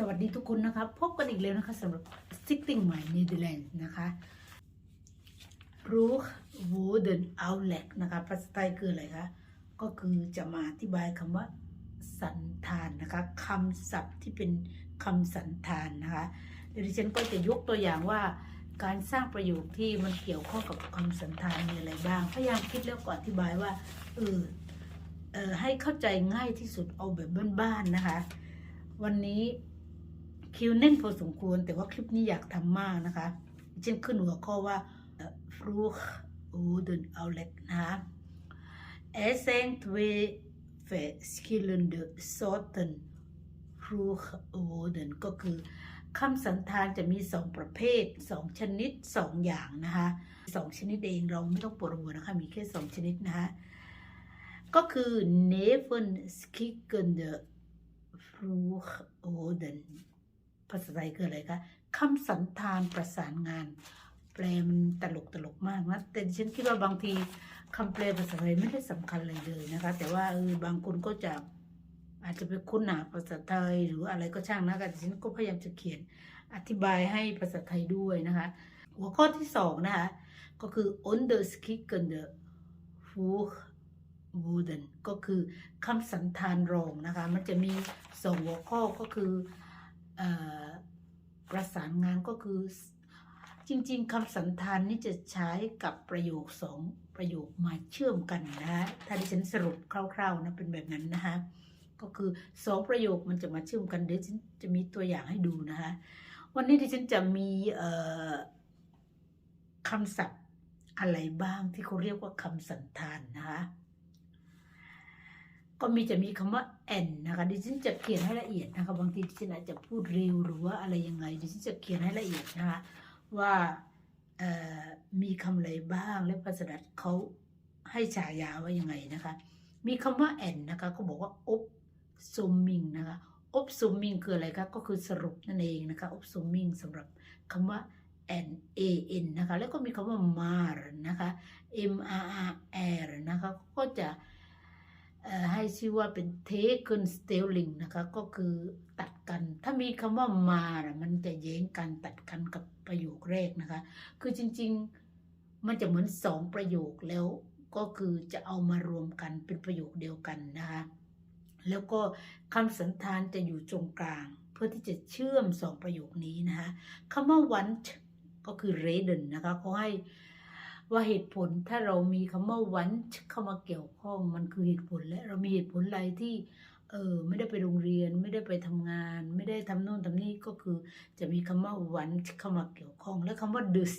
สวัสดีทุกคนนะคะ พบกันอีกแล้วนะคะสำหรับ Sitting My Netherlands นะคะรู้ Wooden Outlet นะคะ ภาษาไทยคืออะไรคะ ก็คือจะมาอธิบายคำว่า สันธานนะคะคำศัพท์ที่เป็นคำสันธานนะคะเดี๋ยวดิฉันก็จะยกตัวอย่างว่าการสร้างประโยคที่มันเกี่ยวข้องกับคำสันธานมีอะไรบ้าง พยายามคิดแล้วก็อธิบายว่าเออเออให้เข้าใจง่ายที่สุดเอาแบบบ้านๆนะคะ วันนี้ คิวแน่นพอสมควร แต่ว่าคลิปนี้อยากทำมากนะคะเช่นขึ้นหัวข้อว่าฟรูคอูดนเอาเล็กนะคะ Er zijn twee verschillende soorten vroegwoorden ก็คือคำสันธานจะมีสองประเภทสองชนิดสองอย่างนะคะสองชนิดเองเราไม่ต้องปวดหัวนะคะ มีแค่สองชนิดนะคะก็คือ neven skikkende vroegwoorden ภาษาไทยคืออะไรคะคำสันธานประสานงาน แปลมันตลกตลกมากนะแต่ฉันคิดว่าบางทีคำแปลภาษาไทยไม่ได้สำคัญอะไรเลยนะคะ แต่ว่าเออบางคนก็จะอาจจะไปคุ้นหนาภาษาไทยหรืออะไรก็ช่างนะคะดิฉันก็พยายามจะเขียนอธิบายให้ภาษาไทยด้วยนะคะ หัวข้อที่สองนะคะ ก็คือ underskikkende voorwoorden ก็คือคำสันธานรองนะคะ มันจะมีสองหัวข้อก็คือ ประสานงานก็คือ จริง ๆคำสันธานนี่จะใช้กับประโยคสองประโยคมาเชื่อมกันนะถ้าดิฉันสรุปคร่าวๆนะเป็นแบบนั้นนะคะก็คือสองประโยคมันจะมาเชื่อมกันเดี๋ยวฉันจะมีตัวอย่างให้ดูนะคะวันนี้ดิฉันจะมีคำศัพท์อะไรบ้างที่เขาเรียกว่าคำสันธานนะคะ ก็มีจะมีคำว่า n นะคะดิฉันจะเขียนให้ละเอียดนะคะบางทีดิฉันอาจจะพูดเร็วหรือว่าอะไรยังไงดิฉันจะเขียนให้ละเอียดนะคะว่าเอ่อมีคำอะไรบ้างและภาษาดัตเขาให้ฉายาว่ายังไงนะคะ มีคำว่า n นนะคะเขาบอกว่าอบซุมมิงนะคะอบซุมมิงคืออะไรคะก็คือสรุปนั่นเองนะคะอบซุมมิงสำหรับคำว่า n a n นะคะแล้วก็มีคำว่า mar นะคะ m r r นะคะก็จะ ให้ชื่อว่าเป็น taken stealing นะคะก็คือตัดกัน ถ้ามีคำว่า mar มันจะแย้งกันตัดกันกับประโยคแรกนะคะ คือจริงๆมันจะเหมือนสองประโยคแล้วก็คือจะเอามารวมกันเป็นประโยคเดียวกันนะคะแล้วก็คำสันธานจะอยู่ตรงกลาง เพื่อที่จะเชื่อมสองประโยคนี้นะคะคำว่า want ก็คือ reden นะคะเขาให้ ว่าเหตุผลถ้าเรามีคำว่า want เข้ามาเกี่ยวข้องมันคือเหตุผลและเรามีเหตุผลอะไรที่เออไม่ได้ไปโรงเรียนไม่ได้ไปทำงาน ไม่ได้ทำโน่นทำนี่ก็คือจะมีคำว่า want เข้ามาเกี่ยวข้อง และคำว่า dus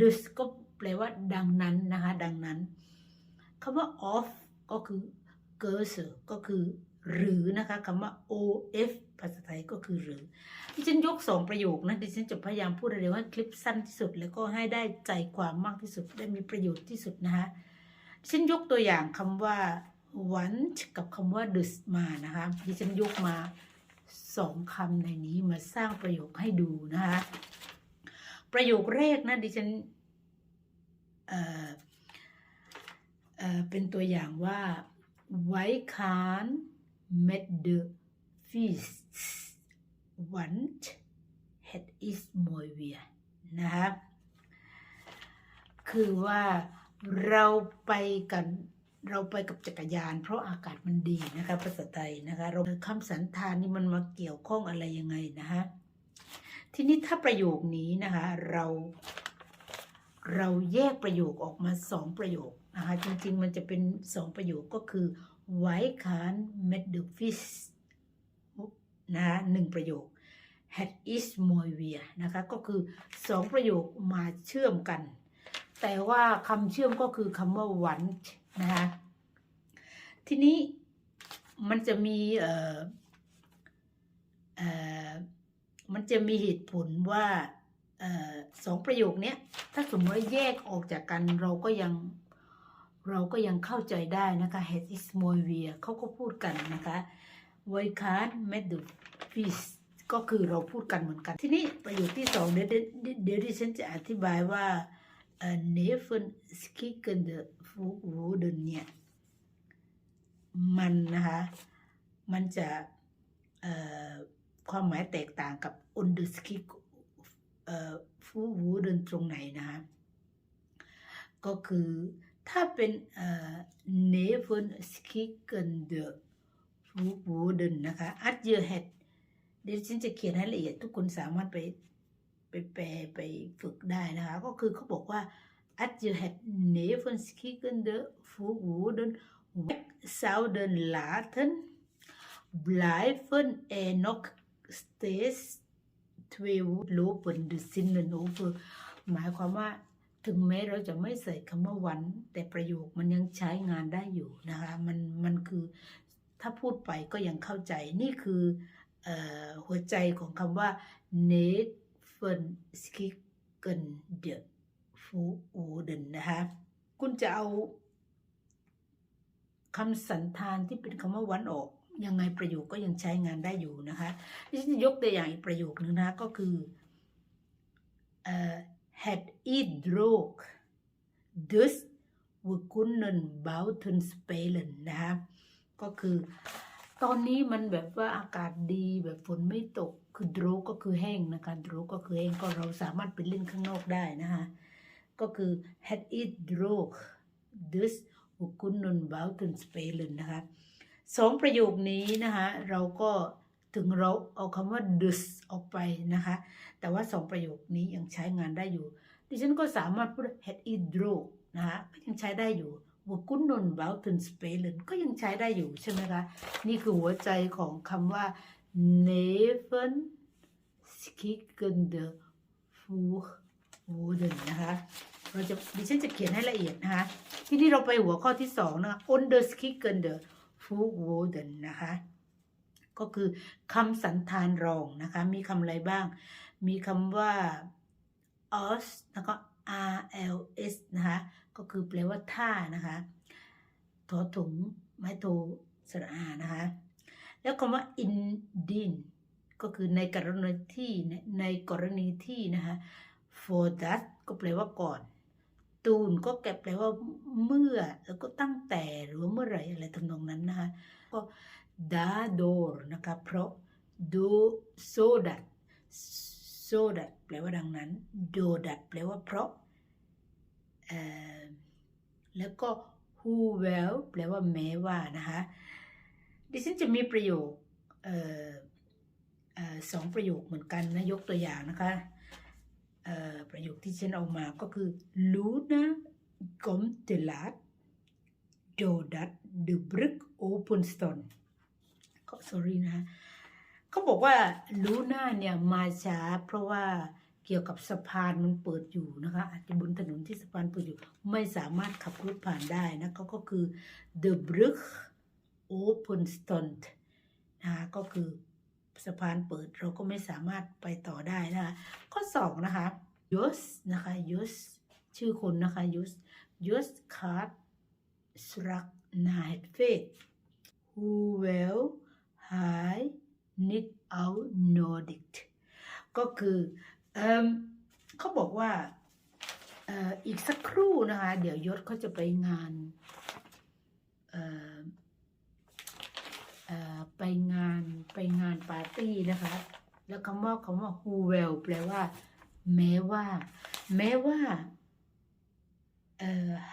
dus ก็แปลว่าดังนั้นนะคะ ดังนั้นคำว่า of ก็คือ g e r s ก็คือ หรือนะคะคำว่า of ภาษาไทยก็คือหรือดิฉันยกสองประโยคนะดิฉันจะพยายามพูดเร็วให้คลิปสั้นที่สุด แล้วก็ให้ได้ใจความมากที่สุดได้มีประโยชน์ที่สุดนะคะดิฉันยกตัวอย่างคำว่า want กับคำว่า dus มานะคะดิฉันยกมาสองคำในนี้มาสร้างประโยคให้ดูนะคะประโยคแรกนะดิฉันเอ่อเอ่อเป็นตัวอย่างว่า Wij gaan met de fiets, want het is mooi weer นะคะคือว่าเราไปกันเราไปกับจักรยาน เพราะอากาศมันดีนะคะภาษาไทยนะคะ เราคำสันธานนี่มันมาเกี่ยวข้องอะไรยังไงนะคะทีนี้ถ้าประโยคนี้นะคะ เรา เราแยกประโยคออกมาสองประโยค นะคะจริงๆ มันจะเป็นสองประโยคก็คือ Wij gaan met de fiets นะคะหนึ่งประโยค Het is mooi weer นะคะก็คือสองประโยคมาเชื่อมกัน แต่ว่าคำเชื่อมก็คือคำว่า want นะคะทีนี้มันจะมีเอ่อเอ่อมันจะมีเหตุผลว่าเอ่อสองประโยคนี้ถ้าสมมติว่าแยกออกจากกันเราก็ยัง เราก็ยังเข้าใจได้นะคะ Het is mooi weer เขาก็พูดกันนะคะ Wij gaan met de fiets ก็คือเราพูดกันเหมือนกัน ทีนี้ประโยคที่สองเดี๋ยวเดี๋ยวดิฉันจะอธิบายว่า neven skikkende woorden เนี่ยมันนะคะ มันจะความหมายแตกต่างกับ under ski เอ่อฟูวูเดินตรงไหนนะคะก็คือ ถ้าเป็นเนฟนสกิเกนเดอฟูบูเดนนะคะอัดเยอแฮดเดี๋ยวฉันจะเขียนให้ละเอียดทุกคนสามารถไปไปแปลไปฝึกได้นะคะ ก็คือเขาบอกว่า at you had นฟเฟนสกิเกนเ the wooden weg zouden laten blijven er nog steeds twee lopen de zinnen over หมายความว่า ถึงแม้เราจะไม่ใส่คำว่าวัน แต่ประโยคมันยังใช้งานได้อยู่นะคะมันมันคือถ้าพูดไปก็ยังเข้าใจนี่คือออหัวใจของคำว่า n e f e n s k i k e n d e f u o d e n นะคะคุณจะเอาคำสันธานที่เป็นคำว่าวันออก ยังไงประโยคก็ยังใช้งานได้อยู่นะคะดิฉันยกตัวอย่างอีกประโยคนึงนะก็คือ had it droog dus we kunnen buiten spelen นะคะก็คือ ตอนนี้มันแบบว่าอากาศดีแบบฝนไม่ตก คือ droog ก็คือแห้งนะคะ droog ก็คือแห้งก็เราสามารถไปเล่นข้างนอกได้นะคะก็คือ had it droog dus we kunnen buiten spelen นะคะสองประโยคนี้นะคะเราก็ ถึงเราเอาคำว่า dus ออกไปนะคะ แต่ว่าสองประโยคนี้ยังใช้งานได้อยู่ ดิฉันก็สามารถพูด had it droog นะคะก็ยังใช้ได้อยู่ we kunnen buiten spelen ก็ยังใช้ได้อยู่ใช่ไหมคะ นี่คือหัวใจของคำว่า neven skikkende voerwoorden นะคะเราจะดิฉันจะเขียนให้ละเอียดนะคะ ที่นี่เราไปหัวข้อที่สองนะคะ underskikkende voerwoorden นะคะ ก็คือคำสันธานรองนะคะ มีคำอะไรบ้าง มีคำว่า os แล้วก็ rls นะคะ ก็คือแปลว่าท่านะคะถอถุงไม้โทสระอานะคะ แล้วคำว่า indin ก็คือในกรณีที่ในกรณีที่นะคะ for that ก็แปลว่าก่อนตูนก็แกแปลว่าเมื่อแล้วก็ตั้งแต่หรือว่าเมื่อไหร่อะไรทำนองนั้นนะคะก็ daardoor นะคะเพราะ do so that so that แปลว่าดังนั้น do that แปลว่าเพราะแล้วก็ who well แปลว่าแม้ว่านะคะ ดิฉันจะมีประโยคออสองประโยคเหมือนกันนะยกตัวอย่างนะคะประโยคที่ฉันเอามาก็คือ Luna komt te laat doordat de brug open stond ก็ sorry นะคะเขาบอกว่าลูน่าเนี่ยมาช้าเพราะว่าเกี่ยวกับสะพานมันเปิดอยู่นะคะอาจจะบนถนนที่สะพานเปิดอยู่ ไม่สามารถขับรถผ่านได้นะก็ก็คือ the brug open stond นะคะก็คือสะพานเปิดเราก็ไม่สามารถไปต่อได้นะคะข้อสองนะคะยศนะคะยศชื่อคนนะคะยศยศคาร์ดสรักนาเฮดเฟก who will high knit out Nordic ก็คือเอมเขาบอกว่าอีกสักครู่นะคะ เดี๋ยวยศเขาจะไปงานไปงานไปงานปาร์ตี้นะคะ แล้วคำว่าคำว่า who will แปลว่า แม้ว่า แม้ว่า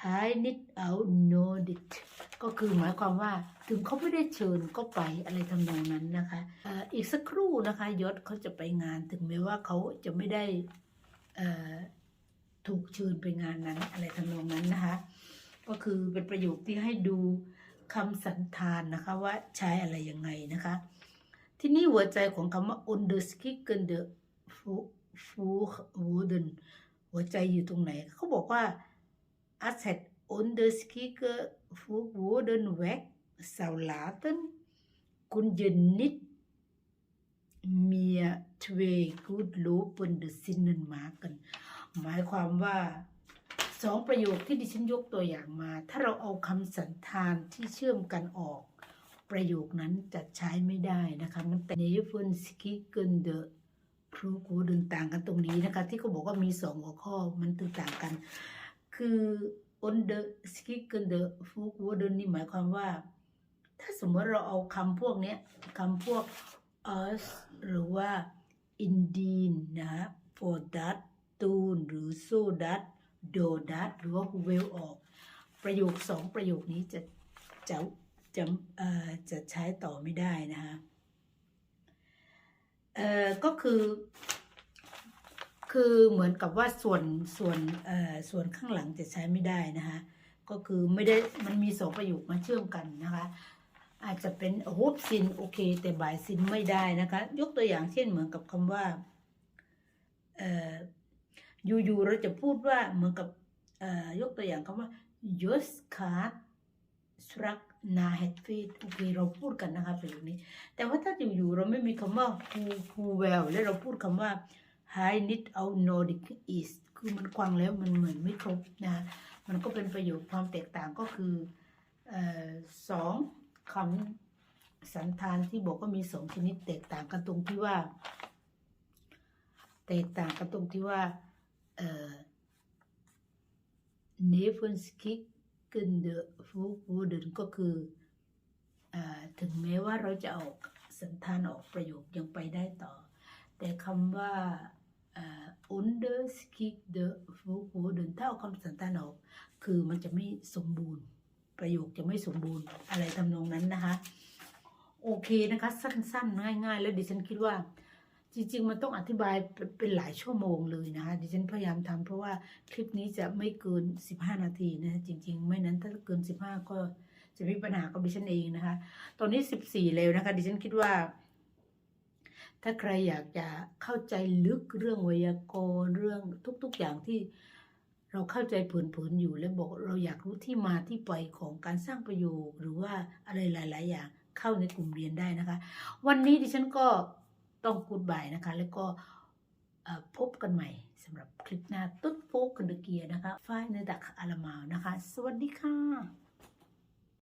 high knit out Nordic ก็คือหมายความว่าถึงเขาไม่ได้เชิญก็ไปอะไรทำนองนั้นนะคะอ,อีกสักครู่นะคะยศเขาจะไปงานถึงแม้ว่าเขาจะไม่ได้ถูกเชิญไปงานนั้นอะไรทำนองนั้นนะคะ ก็คือเป็นประโยคที่ให้ดูคำสันธานนะคะว่าใช้อะไรยังไงนะคะ ที่นี่หัวใจของคำว่า underskicken the fu wooden หัวใจอยู่ตรงไหนเขาบอกว่า as het onderskikken voor woorden weg zou laten, kun je niet meer twee goed lopende zinnen maken หมายความว่าสองประโยคที่ดิฉันยกตัวอย่างมา ถ้าเราเอาคำสันธานที่เชื่อมกันออก ประโยคนั้นจะใช้ไม่ได้นะคะมันแต่ neven skikken de ครูกูดึงต่างกันตรงนี้นะคะ ที่เขาบอกว่ามีสองหัวข้อมันตึงต่างกัน คือ under skikken de ฟูกว d ดนนี่หมายความว่า ถ้าสมมติเราเอาคำพวกนี้คำพวก us หรือว่า indeed นะ for that to หรือ so that do that หรือว่า who will ออก ประโยคสองประโยคนี้จะจะจะเออจะใช้ต่อไม่ได้นะคะเอ่อก็คือ คือเหมือนกับว่าส่วนส่วนเอ่อส่วนข้างหลังจะใช้ไม่ได้นะคะ ก็คือไม่ได้มันมีสองประโยคมาเชื่อมกันนะคะ อาจจะเป็นโฮปซินโอเค แต่บายซินไม่ได้นะคะ ยกตัวอย่างเช่นเหมือนกับคำว่าเอ่ออยู่ๆเราจะพูดว่าเหมือนกับเอ่อยกตัวอย่างคำว่า just card struck na head feet โอเคเราพูดกันนะคะประโยคนี้ แต่ว่าถ้าอยู่ๆเราไม่มีคำว่า who who well และเราพูดคำว่า high need out Nordic is คือมันควังแล้วมันเหมือนไม่ครบนะ มันก็เป็นประโยคความแตกต่างก็คืออสองคำสันธานที่บอกว่ามีสองชนิดแตกต่างกันตรงที่ว่า แตกต่างกันตรงที่ว่าเอ่อ n e v e n s k i k e n d e f u g w o r d e n ก็คือเออถึงแม้ว่าเราจะออกสันธานออกประโยคยังไปได้ต่อ แต่คำว่า Under skik the g w o r d e n ถ้าเอาคำสันธานออก คือมันจะไม่สมบูรณ์ ประโยคจะไม่สมบูรณ์อะไรทำนองนั้นนะคะ โอเคนะคะ สั้น ๆ ง่าย ๆ แล้วดิฉันคิดว่า จริง ๆ มันต้องอธิบายเป็นเป็นหลายชั่วโมงเลยนะคะ ดิฉันพยายามทำเพราะว่าคลิปนี้จะไม่เกิน 15 นาทีนะจริง ๆ ไม่นั้นถ้าเกิน 15 ก็จะมีปัญหากับดิฉันเองนะคะ ตอนนี้ 14 แล้วนะคะ ดิฉันคิดว่า ถ้าใครอยากจะเข้าใจลึกเรื่องไวยากรณ์เรื่องทุกๆอย่างที่เราเข้าใจผินๆอยู่และบอกเราอยากรู้ที่มาที่ไปของการสร้างประโยคหรือว่าอะไรหลาย ๆ อย่างเข้าในกลุ่มเรียนได้นะคะ วันนี้ดิฉันก็ต้องกูดบายนะคะ แล้วก็พบกันใหม่สำหรับคลิปหน้าตุ๊ดโฟกกันเดเกียนะคะฝ้ายในดักอาลามาวนะคะ สวัสดีค่ะ